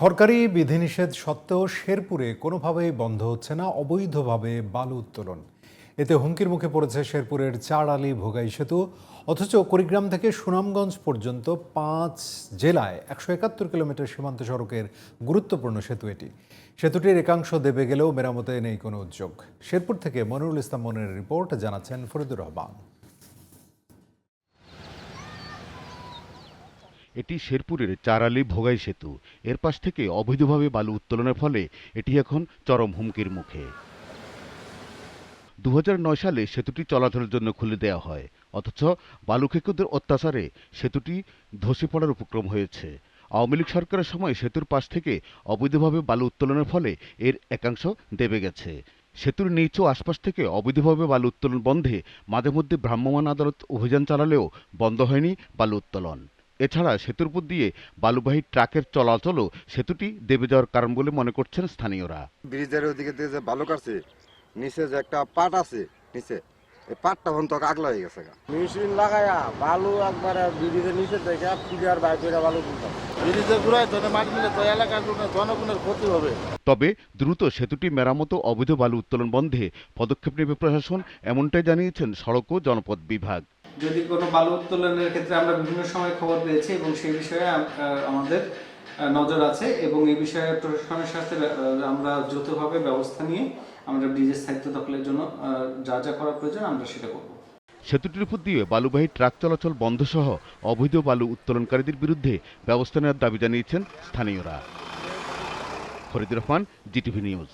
সরকারি বিধিনিষেধ সত্ত্বেও শেরপুরে কোনোভাবেই বন্ধ হচ্ছে না, অবৈধভাবে বালু উত্তোলন। এতে হুমকির মুখে পড়েছে শেরপুরের চার আলী ভোগাই সেতু। অথচ কুড়িগ্রাম থেকে সুনামগঞ্জ পর্যন্ত পাঁচ জেলায় একশো একাত্তর কিলোমিটার সীমান্ত সড়কের গুরুত্বপূর্ণ সেতু এটি। সেতুটির একাংশ দেবে গেলেও মেরামতে নেই কোনো উদ্যোগ। শেরপুর থেকে মনিরুল ইসলাম মনের রিপোর্ট, জানাচ্ছেন ফরিদুর রহমান। এটি শেরপুরের চারালি ভোগাই সেতু। এর পাশ থেকে অবৈধভাবে বালু উত্তোলনের ফলে এটি এখন চরম হুমকির মুখে। দু হাজার নয় সালে সেতুটি চলাচলের জন্য খুলে দেওয়া হয়। অথচ বালু খেকোদের অত্যাচারে সেতুটি ধসে পড়ার উপক্রম হয়েছে। আওয়ামী লীগ সরকারের সময় সেতুর পাশ থেকে অবৈধভাবে বালু উত্তোলনের ফলে এর একাংশ দেবে গেছে। সেতুর নিচ আশপাশ থেকে অবৈধভাবে বালু উত্তোলন বন্ধে মাঝে মধ্যে ভ্রাম্যমাণ আদালত অভিযান চালালেও বন্ধ হয়নি বালু উত্তোলন। এছাড়া সেতুর উপর দিয়ে বালুবাহী ট্রাকের চলাচলও সেতুটি দেবে যাওয়ার কারণ বলে মনে করছেন স্থানীয়রা। ব্রিজের ওদিকে দিয়ে যে বালু কাটছে নিচে যে একটা পাট আছে নিচে এই পাটটা হন তো আগলা হয়ে গেছে গা। মেশিন লাগায়া বালু একবারে ব্রিজের নিচে দেখে ফিগার বাইর বালু তুলতাম ব্রিজে ঘুরায় তো মাছ মিলে তো এলাকার জনগণের ক্ষতি হবে। তবে দ্রুত সেতুটি মেরামত ও অবৈধ বালু উত্তোলন বন্ধে পদক্ষেপ নেবে প্রশাসন এমনটাই জানিয়েছেন সড়ক ও জনপথ বিভাগ। যদি কোনো বালু উত্তোলনের ক্ষেত্রে আমরা বিভিন্ন সময় খবর পেয়েছি এবং সেই বিষয়ে আমাদের নজর আছে এবং এই বিষয়ে প্রশাসনের সাথে আমরা যৌথভাবে ব্যবস্থা নিয়ে আমরা ব্রিজের স্থায়িত্ব দখলের জন্য যা যা করা প্রয়োজন আমরা সেটা করব। সেতুটির উপর দিয়ে বালুবাহী ট্রাক চলাচল বন্ধ সহ অবৈধ বালু উত্তোলনকারীদের বিরুদ্ধে ব্যবস্থা নেওয়ার দাবি জানিয়েছেন স্থানীয়রা। Faridur Rahman, GTV news.